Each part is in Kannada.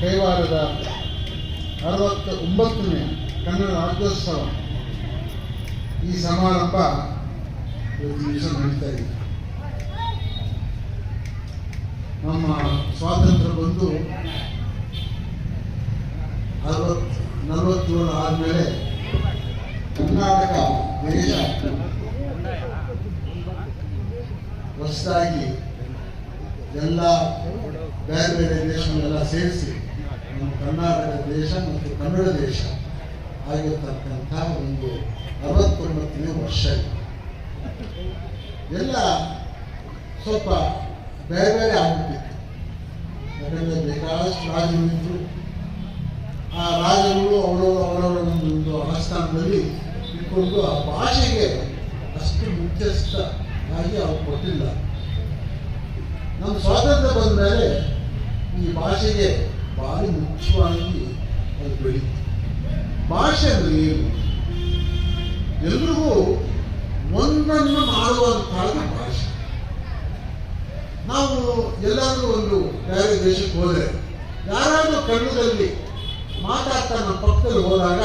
ಕೈವಾರದ ಅರವತ್ತ ಒಂಬತ್ತನೇ ಕನ್ನಡ ರಾಜ್ಯೋತ್ಸವ ಈ ಸಮಾರಂಭ ಇವತ್ತು ದಿವಸ ನಡೀತಾ ಇದೆ. ನಮ್ಮ ಸ್ವಾತಂತ್ರ್ಯ ಬಂದು ಅರವತ್ತು ನಲವತ್ತೇಳು ಆದಮೇಲೆ ಕರ್ನಾಟಕ ದೇಶ ಹೊಸದಾಗಿ ಎಲ್ಲ ಬೇರೆ ಬೇರೆ ದೇಶಗಳೆಲ್ಲ ಸೇರಿಸಿ ನಮ್ಮ ಕರ್ನಾಟಕ ದೇಶ ಮತ್ತು ಕನ್ನಡ ದೇಶ ಆಗಿರ್ತಕ್ಕಂಥ ಒಂದು ಅರವತ್ತೊಂಬತ್ತನೇ ವರ್ಷ ಎಲ್ಲ ಸ್ವಲ್ಪ ಬೇರೆ ಬೇರೆ ಆಗಿಬಿಟ್ಟಿತ್ತು. ಯಾಕಂದರೆ ಬೇಕಾದಷ್ಟು ರಾಜರು ಆ ರಾಜರು ಅವರವರು ಅವರವರ ಒಂದು ಆಸ್ಥಾನದಲ್ಲಿ ಇಟ್ಕೊಂಡು ಆ ಭಾಷೆಗೆ ಅಷ್ಟು ಮುಖ್ಯಸ್ಥ ಆಗಿ ಅವ್ರು ಕೊಟ್ಟಿಲ್ಲ. ನಮ್ಮ ಸ್ವಾತಂತ್ರ್ಯ ಬಂದ ಮೇಲೆ ಈ ಭಾಷೆಗೆ ಭಾರಿ ಮುಖ್ಯವಾಗಿ ಅದು ಬೆಳೀತು. ಭಾಷೆ ಅಂದ್ರೆ ಏನು? ಎಲ್ರಿಗೂ ಒಂದನ್ನು ಮಾಡುವಂತಹದ್ದು ಭಾಷೆ. ನಾವು ಎಲ್ಲಾದರೂ ಒಂದು ಬೇರೆ ದೇಶಕ್ಕೆ ಹೋದರೆ, ಯಾರಾದರೂ ಕನ್ನಡದಲ್ಲಿ ಮಾತಾಡ್ತಾ ನಮ್ಮ ಪಕ್ಕದಲ್ಲಿ ಹೋದಾಗ,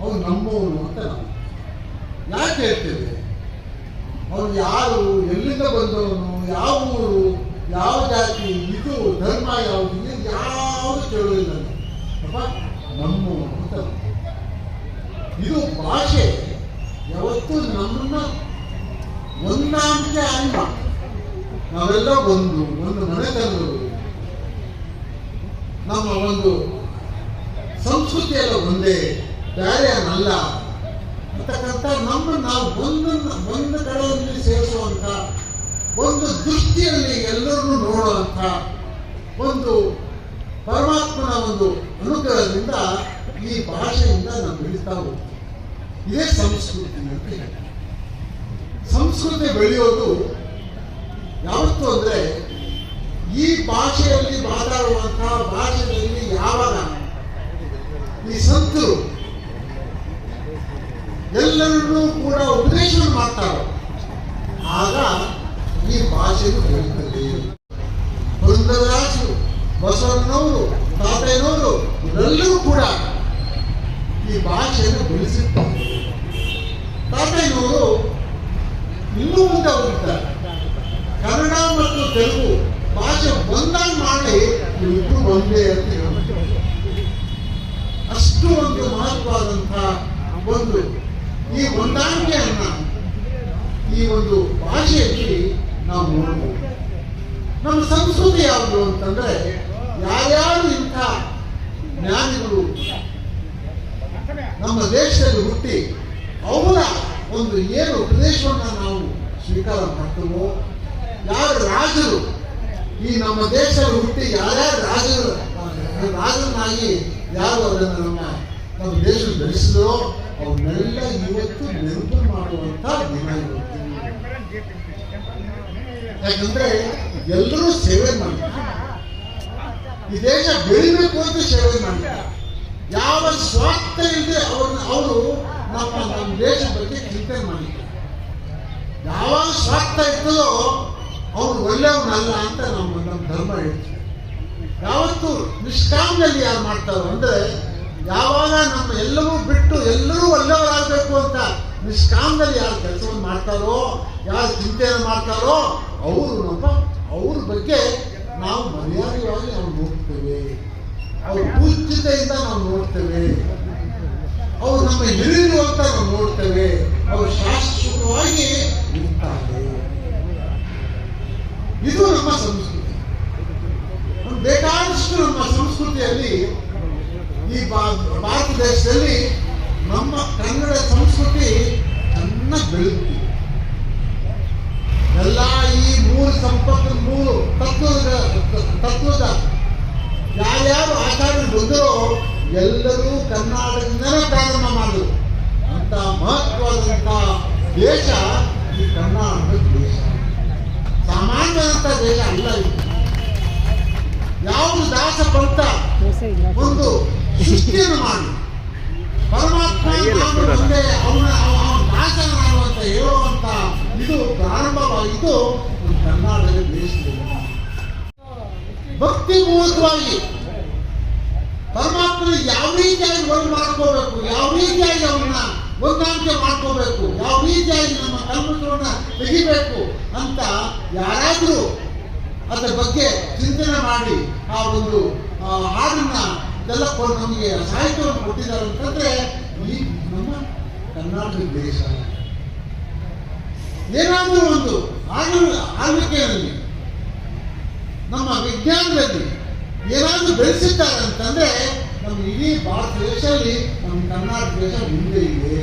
ಅವ್ರು ನಮ್ಮವನು ಅಂತ ನಾವು. ಯಾಕೆ ಹೇಳ್ತೇವೆ? ಅವನು ಯಾರು, ಎಲ್ಲಿಂದ ಬಂದವನು, ಯಾವ ಊರು? ಯಾವ ಜಾತಿ ಇದು ಧರ್ಮ ಯಾವುದು ಇದು ಯಾವುದು ಕೇಳುವುದಿಲ್ಲ. ಅಪ್ಪ ನಮ್ಮ ಇದು ಭಾಷೆ ಯಾವತ್ತೂ ನಮ್ಮನ್ನ ಒಂದಾಂಶ ಅಲ್ಲ ನಾವೆಲ್ಲ ಒಂದು ಒಂದು ಮನೆತನದವರು ನಮ್ಮ ಒಂದು ಸಂಸ್ಕೃತಿ ಎಲ್ಲ ಒಂದೇ ಬೇರೆ ಅಲ್ಲ ಅಂತಕ್ಕಂಥ ನಮ್ಮ ನಾವು ಒಂದನ್ನು ಒಂದು ಕಡೆಯಲ್ಲಿ ಸೇರಿಸುವಂಥ ಒಂದು ದೃಷ್ಟಿಯಲ್ಲಿ ಎಲ್ಲರನ್ನು ನೋಡುವಂಥ ಒಂದು ಪರಮಾತ್ಮನ ಒಂದು ಅನುಗ್ರಹದಿಂದ ಈ ಭಾಷೆಯಿಂದ ನಾವು ಬೆಳೀತಾ ಹೋಗ್ತೀವಿ. ಇದೇ ಸಂಸ್ಕೃತಿ ಅಂತ. ಸಂಸ್ಕೃತಿ ಬೆಳೆಯೋದು ಯಾವತ್ತು ಅಂದರೆ ಈ ಭಾಷೆಯಲ್ಲಿ ಮಾತಾಡುವಂತಹ ಭಾಷೆಯಲ್ಲಿ ಯಾವಾಗ? ಈ ಸಂತರು. ಎಲ್ಲರನ್ನೂ ಕೂಡ ಉಪದೇಶ ಮಾಡ್ತಾರೆ. ಆಗ ಈ ಭಾಷೆಯನ್ನು ಬೆಳೀತದೆ ಬೃಂದರಾಜು ಬಸವಣ್ಣನವರು, ತಾತಯ್ಯನವರು ಇವರೆಲ್ಲರೂ ಕೂಡ ಈ ಭಾಷೆಯನ್ನು ಬೆಳೆಸಿರ್ತಾರೆ ತಾತಯ್ಯನವರು ಇನ್ನೂ ಮುಂದೆ ಹೋಗಿದ್ದಾರೆ ಕನ್ನಡ ಮತ್ತು ತೆಲುಗು ಭಾಷೆ ಒಂದಾಗಿ ಮಾಡಿ ಇವಿಬ್ಬರು ಒಂದೇ ಅಂತ ಹೇಳ್ತಾರೆ ಅಷ್ಟು ಒಂದು ಮಹತ್ವವಾದಂತಹ ಒಂದು ಈ ಹೊಂದಾಣಿಕೆಯನ್ನ ಈ ಒಂದು ಭಾಷೆಯಲ್ಲಿ ನಾವು ನೋಡಬಹುದು ನಮ್ಮ ಸಂಸ್ಕೃತಿ ಯಾವುದು ಅಂತಂದ್ರೆ ಯಾರ್ಯಾರು ಇಂಥ ಜ್ಞಾನಿಗಳು ನಮ್ಮ ದೇಶದಲ್ಲಿ ಹುಟ್ಟಿ ಅವರ ಒಂದು ಏನು ಉಪದೇಶವನ್ನ ನಾವು ಸ್ವೀಕಾರ ಮಾಡ್ತೀವೋ, ಯಾರು ರಾಜರು ಈ ನಮ್ಮ ದೇಶದಲ್ಲಿ ಹುಟ್ಟಿ ಯಾರ್ಯಾರು ರಾಜರು ರಾಜನಾಗಿ ಯಾರು ಅದನ್ನು ನಮ್ಮ ನಮ್ಮ ದೇಶ ಬೆಳೆಸಿದರೋ ಅವನ್ನೆಲ್ಲ ಇವತ್ತು ನೆನಪು ಮಾಡುವಂತ ದಿನ ಇವತ್ತು. ಯಾಕಂದ್ರೆ ಎಲ್ಲರೂ ಸೇವೆ ಮಾಡಿದ್ದಾರೆ ಈ ದೇಶ ಬೆಳಿಬೇಕು ಅಂತ ಸೇವೆ ಮಾಡಿದ್ದಾರೆ ಯಾವ ಸ್ವಾರ್ಥ ಇಲ್ಲದೆ ಅವ್ರನ್ನ ಅವರು ನಮ್ಮ ನಮ್ಮ ದೇಶ ಬಗ್ಗೆ ಚಿಂತನೆ ಮಾಡಿದ್ದಾರೆ ಯಾವ ಸ್ವಾರ್ಥ ಇರ್ತದೋ ಅವ್ರು ಒಳ್ಳೆಯವನಲ್ಲ ಅಂತ ನಮ್ಮ ನಮ್ಮ ಧರ್ಮ ಹೇಳ್ತೀವಿ ಯಾವತ್ತು ನಿಷ್ಕಾಮದಲ್ಲಿ ಯಾರು ಮಾಡ್ತಾರೋ ಅಂದ್ರೆ, ಯಾವಾಗ ನಮ್ಮ ಎಲ್ಲವೂ ಬಿಟ್ಟು ಎಲ್ಲರೂ ಒಳ್ಳೆಯವರಾಗಬೇಕು ಅಂತ ನಿಷ್ಕಾಮದಲ್ಲಿ ಯಾರು ಕೆಲಸವನ್ನು ಮಾಡ್ತಾರೋ, ಯಾರು ಚಿಂತೆಯನ್ನು ಮಾಡ್ತಾರೋ ಅವರು ನಮ್ಮ ಅವ್ರ ಬಗ್ಗೆ ನಾವು ಮರ್ಯಾದೆಯಾಗಿ ನಾವು ನೋಡ್ತೇವೆ. ಅವ್ರ ಪೂಜ್ಯತೆಯಿಂದ ನಾವು ನೋಡ್ತೇವೆ. ಅವ್ರು ನಮ್ಮ ಹಿರಿಯರು ಅಂತ ನಾವು ನೋಡ್ತೇವೆ. ಅವ್ರು ಶಾಶ್ವತವಾಗಿ ಇರ್ತಾರೆ ಇದು ನಮ್ಮ ಸಂಸ್ಕೃತಿ ನಮ್ಗೆ ಬೇಕಾದಷ್ಟು ನಮ್ಮ ಸಂಸ್ಕೃತಿಯಲ್ಲಿ ಈ ಭಾ- ಭಾರತ ದೇಶದಲ್ಲಿ ನಮ್ಮ ಕನ್ನಡ ಸಂಸ್ಕೃತಿ ಚೆನ್ನಾಗಿ ಬೆಳೆದಿದೆ ಎಲ್ಲ ಈ ಮೂರು ಸಂಪತ್ತು ಮೂರು ತತ್ವದ ತತ್ವದ ಯಾರ್ಯಾರು ಆಚಾರ್ಯರು ಬಂದರೋ ಎಲ್ಲರೂ ಕರ್ನಾಟಕದಿಂದಲೇ ಪ್ರಾರಂಭ ಮಾಡಿದ್ರು ಅಂತ ಮಹತ್ವದಂತ ದೇಶ ಈ ಕರ್ನಾಟಕ ದೇಶ ಸಾಮಾನ್ಯದಂತ ದೇಶ ಅಲ್ಲ ಇದು. ಯಾವುದು ದಾಸ ಪಂಥ ಒಂದು ಸೃಷ್ಟಿಯನ್ನು ಮಾಡಿ. ಪರಮಾತ್ಮ ಒಂದೇ ಅವನ ಅವನ ದಾಸನ ಅಂತ ಹೇಳುವಂತ ಇದು ಪ್ರಾರಂಭವಾಗಿದ್ದು ನಮ್ಮ ಕರ್ನಾಟಕ ದೇಶದಲ್ಲಿ ಭಕ್ತಿ ಮೂಲಕವಾಗಿ ಪರಮಾತ್ಮನ ಯಾವ ರೀತಿಯಾಗಿ ಒಂದು ಮಾಡ್ಕೋಬೇಕು, ಯಾವ ರೀತಿಯಾಗಿ ಅವನ್ನ ಹೊಂದಾಣಿಕೆ ಮಾಡ್ಕೋಬೇಕು, ಯಾವ ರೀತಿಯಾಗಿ ನಮ್ಮ ಕಲ್ಮಶವನ್ನ ತೆಗಿಬೇಕು ಅಂತ ಯಾರಾದರೂ ಅದರ ಬಗ್ಗೆ ಚಿಂತನೆ ಮಾಡಿ ಆ ಒಂದು ಹಾಡನ್ನ ಕೊಟ್ಟು ನಮಗೆ ಸಾಹಿತ್ಯವನ್ನು ಕೊಟ್ಟಿದ್ದಾರೆ ಅಂತಂದ್ರೆ, ಈ ನಮ್ಮ ಕರ್ನಾಟಕ ದೇಶ. ಏನಾದರೂ ಒಂದು ಆಳ್ವಿಕೆಯಲ್ಲಿ, ನಮ್ಮ ವಿಜ್ಞಾನದಲ್ಲಿ ಏನಾದರೂ ಬೆಳೆಸಿದ್ದಾರೆ ಅಂತಂದ್ರೆ ನಮ್ಮ ಇಡೀ ಭಾರತ ದೇಶದಲ್ಲಿ ನಮ್ಮ ಕರ್ನಾಟಕ ದೇಶ ಮುಂದೆ ಇದೆ.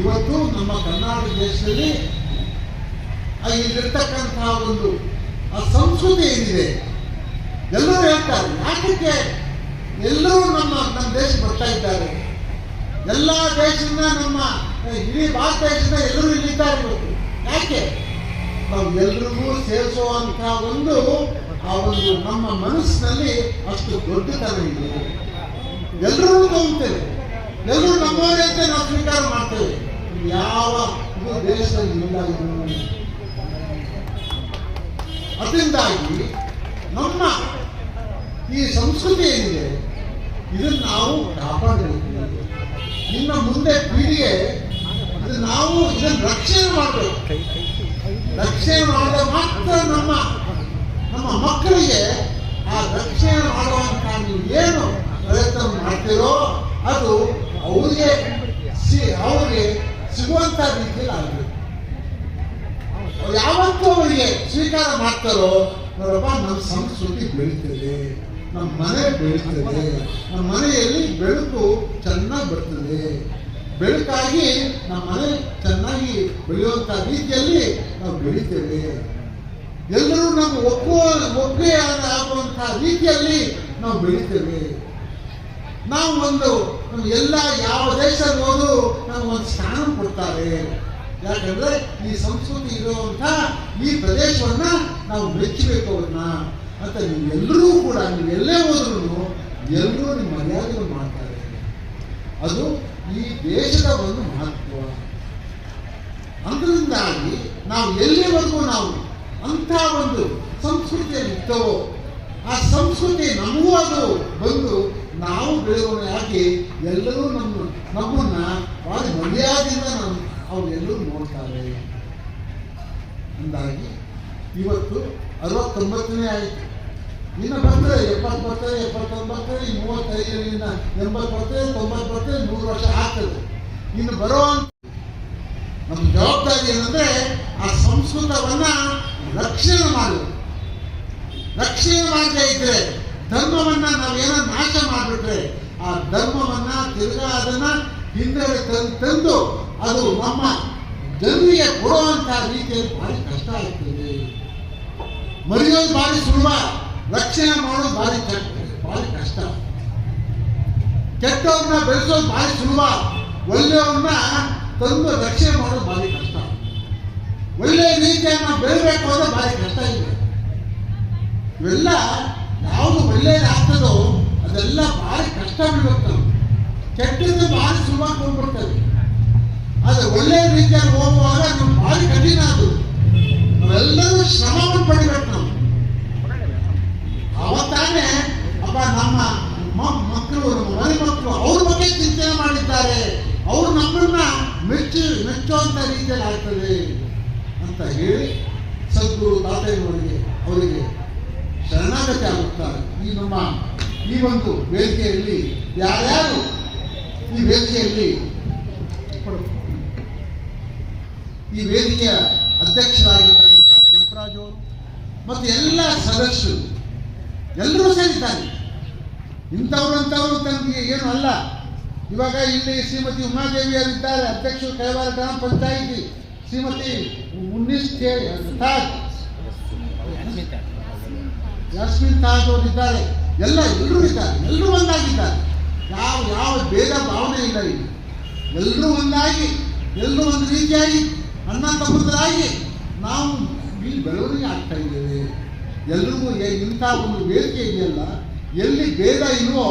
ಇವತ್ತು ನಮ್ಮ ಕರ್ನಾಟಕ ದೇಶದಲ್ಲಿ ಇಲ್ಲಿರ್ತಕ್ಕಂತಹ ಒಂದು ಆ ಸಂಸ್ಕೃತಿ ಏನಿದೆ? ಎಲ್ಲರೂ ಹೇಳ್ತಾರೆ ಯಾಕೆ ಎಲ್ಲರೂ ನಮ್ಮ ನಮ್ಮ ದೇಶ ಬರ್ತಾ ಇದ್ದಾರೆ. ಎಲ್ಲ ದೇಶದಿಂದ ನಮ್ಮ ಇಡೀ ಭಾರತ ದೇಶದಿಂದ ಎಲ್ಲರೂ ಇಲ್ಲಿದ್ದಾರೆ ಇವತ್ತು. ಯಾಕೆ? ನಾವು ಎಲ್ರಿಗೂ ಸೇರಿಸುವಂತಹ ಒಂದು ಆ ಒಂದು ನಮ್ಮ ಮನಸ್ಸಿನಲ್ಲಿ ಅಷ್ಟು ದೊಡ್ಡತನ ಇದೆ. ಎಲ್ಲರೂ ತಗೊಳ್ತೇವೆ ಎಲ್ಲರೂ ನಮ್ಮವರೇ ಅಂತ ನಾವು ಸ್ವೀಕಾರ ಮಾಡ್ತೇವೆ. ಯಾವ ಇದು ದೇಶದಲ್ಲಿ ಇಲ್ಲ ಅದರಿಂದಾಗಿ ನಮ್ಮ ಈ ಸಂಸ್ಕೃತಿ ಏನಿದೆ, ಇದನ್ನು ನಾವು ಕಾಪಾಡಬೇಕು. ಇನ್ನು ಮುಂದೆ ಪೀಳಿಗೆ ನಾವು ಇದನ್ನು ರಕ್ಷಣೆ ಮಾಡಬೇಕು. ರಕ್ಷಣೆ ಮಾಡಿದ ಮಾತ್ರ ನಮ್ಮ ನಮ್ಮ ಮಕ್ಕಳಿಗೆ ಆ ರಕ್ಷಣೆ ಮಾಡುವಂತಹ ನೀವು ಏನು ಪ್ರಯತ್ನ ಮಾಡ್ತೀರೋ ಅದು ಅವರಿಗೆ ಅವರಿಗೆ ಸಿಗುವಂತ ರೀತಿಯಲ್ಲಿ ಆಗಬೇಕು. ಯಾವತ್ತೂ ಅವರಿಗೆ ಸ್ವೀಕಾರ ಮಾಡ್ತಾರೋ, ನೋಡಪ್ಪ, ನಮ್ಮ ಸಂಸ್ಕೃತಿ ಬೆಳೀತದೆ, ನಮ್ಮ ಮನೆ ಬೆಳೀತದೆ, ನಮ್ಮ ಮನೆಯಲ್ಲಿ ಬೆಳಕು ಚೆನ್ನಾಗಿ ಬರ್ತದೆ. ಬೆಳಕಾಗಿ ನಮ್ಮ ಮನೆ ಚೆನ್ನಾಗಿ ಬೆಳೆಯುವಂತ ರೀತಿಯಲ್ಲಿ ನಾವು ಬೆಳಿತೇವೆ. ಎಲ್ಲರೂ ನಾವು ಒಪ್ಪುವ, ಒಪ್ಪಿಗೆ ಆಗುವಂತಹ ರೀತಿಯಲ್ಲಿ ನಾವು ಬೆಳಿತೇವೆ. ನಾವು ಒಂದು, ನಮ್ಮ ಎಲ್ಲ ಯಾವ ದೇಶ ಹೋದ್ರು ನಾವು ಒಂದು ಸ್ಥಾನ ಕೊಡ್ತಾರೆ. ಯಾಕಂದ್ರೆ ಈ ಸಂಸ್ಕೃತಿ ಇರುವಂತಹ ಈ ಪ್ರದೇಶವನ್ನ ನಾವು ಮೆಚ್ಚಬೇಕು ಅವ್ರನ್ನ. ಅಂತ ನೀವೆಲ್ಲರೂ ಕೂಡ ನೀವು ಎಲ್ಲೇ ಹೋದ್ರು ಎಲ್ಲರೂ ನಿಮ್ಮ ಮರ್ಯಾದೆ ಮಾಡ್ತಾರೆ. ಅದು ಈ ದೇಶದ ಒಂದು ಮಹತ್ವ. ಅದರಿಂದಾಗಿ ನಾವು ಎಲ್ಲಿವರೆಗೂ ನಾವು ಅಂಥ ಒಂದು ಸಂಸ್ಕೃತಿ ಇತ್ತವೋ ಆ ಸಂಸ್ಕೃತಿ ನಮಗೂ ಅದು ಬಂದು ನಾವು ಬೆಳೆಯೋಣ ಯಾಕೆ ಎಲ್ಲರೂ ನಮ್ಮ ನಮ್ಮನ್ನ ಭಾಳ ಮರ್ಯಾದೆಯಿಂದ ನಾವು ಅವರೆಲ್ಲರೂ ನೋಡ್ತಾರೆ. ಅಂದಾಗಿ ಇವತ್ತು ಅರವತ್ತೊಂಬತ್ತನೇ ಆಯಿತು. ಇನ್ನು ಬರ್ತದೆ ಎಪ್ಪತ್ತು ಬರ್ತದೆ ಎಪ್ಪತ್ತೊಂಬತ್ತು ಈ ಮೂವತ್ತೈದರಿಂದ ಎಂಬತ್ತು ಬರ್ತದೆ ತೊಂಬತ್ತು ಬರ್ತದೆ ನೂರು ವರ್ಷ ಆಗ್ತದೆ. ಇನ್ನು ಬರೋ ನಮ್ಮ ಜವಾಬ್ದಾರಿ ಏನಂದ್ರೆ ಆ ಸಂಸ್ಕೃತವನ್ನ ರಕ್ಷಣೆ ಮಾಡು. ರಕ್ಷಣೆ ಮಾಡದೇ ಇದ್ರೆ ಧರ್ಮವನ್ನ ನಾವೇನೋ ನಾಶ ಮಾಡಿಬಿಟ್ರೆ ಆ ಧರ್ಮವನ್ನ ತಿರ್ಗಾ ಅದನ್ನ ಹಿಂದೆ ತಂದು ತಂದು ಅದು ನಮ್ಮ ಜನರಿಗೆ ಕೊಡುವಂತ ರೀತಿಯಲ್ಲಿ ಭಾರಿ ಕಷ್ಟ ಆಗ್ತದೆ. ಮರೆಯೋದು ಭಾರಿ ಸುಲಭ, ರಕ್ಷಣೆ ಮಾಡೋದು ಭಾರಿ ಭಾರಿ ಕಷ್ಟ. ಕೆಟ್ಟವ್ರನ್ನ ಬೆಳೆಸೋದು ಭಾರಿ ಸುಲಭ, ಒಳ್ಳೆಯವ್ರನ್ನ ತಂದು ರಕ್ಷಣೆ ಮಾಡೋದು ಭಾರಿ ಕಷ್ಟ. ಒಳ್ಳೆಯ ರೀತಿಯನ್ನು ಬೆಳಬೇಕು ಅಂತ ಬಾರಿ ಕಷ್ಟ ಇದೆ. ಇವೆಲ್ಲ ಯಾವುದು ಒಳ್ಳೆಯದಾಗ್ತದೋ ಅದೆಲ್ಲ ಬಾರಿ ಕಷ್ಟ ಬಿಡುತ್ತೆ ಕೆಟ್ಟದ್ದು ಬಾರಿ ಸುಲಭ ಹೋಗ್ಬಿಡ್ತದೆ ಆದ್ರೆ ಒಳ್ಳೆಯ ರೀತಿಯಲ್ಲಿ ಹೋಗುವಾಗ ಅದು ಬಾರಿ ಕಠಿಣ ಅದು. ಅವೆಲ್ಲರೂ ಶ್ರಮವನ್ನು ಪಡಿಬೇಕು ನಾವು. ಅವತ್ತಾನೆ ಅಪ್ಪ ನಮ್ಮ ಮಕ್ಕಳು, ನಮ್ಮ ಮನೆ ಮಕ್ಕಳು ಅವ್ರ ಬಗ್ಗೆ ಚಿಂತನೆ ಮಾಡಿದ್ದಾರೆ. ಅವರು ನಮ್ಮನ್ನ ಮೆಚ್ಚು, ಮೆಚ್ಚುವಂತ ರೀತಿಯಲ್ಲಿ ಆಗ್ತದೆ. ಹೇಳಿ ಸದ್ಗುರು ತಾತೆಯವರಿಗೆ ಅವರಿಗೆ ಶರಣಾಗತಿ ಆಗುತ್ತಾರೆ ಈ ನಮ್ಮ ಈ ಒಂದು ವೇದಿಕೆಯಲ್ಲಿ ಯಾರ್ಯಾರು ಈ ವೇದಿಕೆಯಲ್ಲಿ ಈ ವೇದಿಕೆಯ ಅಧ್ಯಕ್ಷರಾಗಿರ್ತಕ್ಕಂಥ ಕೆಂಪರಾಜ್ ಅವರು ಮತ್ತು ಎಲ್ಲ ಸದಸ್ಯರು ಎಲ್ಲರೂ ಸೇರಿದ್ದಾರೆ. ಇಂಥವ್ರು ಅಂತವ್ರು ತನಗೆ ಏನು ಅಲ್ಲ. ಇವಾಗ ಇಲ್ಲಿ ಶ್ರೀಮತಿ ಉಮಾದೇವಿಯರಿದ್ದಾರೆ, ಅಧ್ಯಕ್ಷರು ಕೈವಾರ ಗ್ರಾಮ ಪಂಚಾಯಿತಿ. ಶ್ರೀಮತಿ ಉನ್ನಿಸ್ ಕೆ ತಾಜ್ ಯಾಸ್ಮಿನ್ ತಾಜ್ ಅವರು ಇದ್ದಾರೆ. ಎಲ್ಲ ಎಲ್ಲರೂ ಇದ್ದಾರೆ. ಎಲ್ಲರೂ ಒಂದಾಗಿದ್ದಾರೆ. ಯಾವ ಯಾವ ಭೇದ ಭಾವನೆ ಇಲ್ಲ ಇಲ್ಲಿ. ಎಲ್ಲರೂ ಒಂದಾಗಿ ಎಲ್ಲರೂ ಒಂದು ರೀತಿಯಾಗಿ ಅಣ್ಣ ತಮ್ಮದರಾಗಿ ನಾವು ಇಲ್ಲಿ ಬೆಳವಣಿಗೆ ಆಗ್ತಾ ಇದ್ದೇವೆ. ಎಲ್ರಿಗೂ ಇಂಥ ಒಂದು ವೇದಿಕೆ ಇದೆಯಲ್ಲ, ಎಲ್ಲಿ ಭೇದ ಇಲ್ವೋ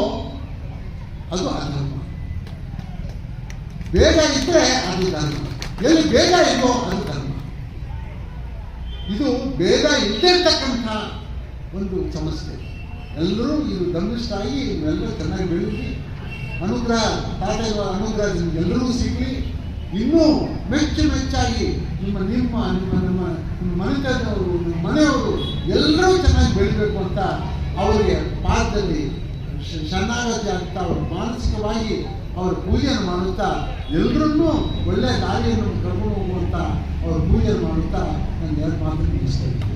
ಅದು ಅಧರ್ಮ ಭೇದ ಇದ್ದರೆ ಅದು ಧರ್ಮ. ಎಲ್ಲಿ ಬೇಗ ಇದೋ ಅಂತ ಇದು ಭೇದ ಇದ್ದಿರ್ತಕ್ಕಂಥ ಒಂದು ಸಮಸ್ಯೆ. ಎಲ್ಲರೂ ಇದು ಗಮನಿಸ್ತಾಗಿ ಎಲ್ಲರೂ ಚೆನ್ನಾಗಿ ಬೆಳೀಲಿ ಅನುಗ್ರಹ ತಾತಯ್ಯ ಅನುಗ್ರಹ ನಿಮ್ಗೆಲ್ಲರಿಗೂ ಸಿಗಲಿ. ಇನ್ನೂ ಮೆಚ್ಚು ಮೆಚ್ಚಾಗಿ ನಿಮ್ಮ ನಿಮ್ಮ ನಿಮ್ಮ ನಮ್ಮ ನಿಮ್ಮ ಮನೆತನದವರು, ನಿಮ್ಮ ಮನೆಯವರು ಎಲ್ಲರೂ ಚೆನ್ನಾಗಿ ಬೆಳಿಬೇಕು ಅಂತ ಅವರಿಗೆ ಪಾದದಲ್ಲಿ ಶರಣಾಗತಿ ಆಗ್ತಾ ಅವರು ಮಾನಸಿಕವಾಗಿ ಅವರ ಪೂಜೆಯನ್ನು ಮಾಡುತ್ತಾ ಎಲ್ಲರನ್ನೂ ಒಳ್ಳೆಯ ದಾರಿಯನ್ನು ಕರ್ಕೊಂಡು ಹೋಗುವಂಥ ಅವ್ರ ಪೂಜೆಯನ್ನು ಮಾಡುತ್ತಾ ನನ್ನ ಎರಡು ಮಾತು ಮುಗಿಸ್ತೇನೆ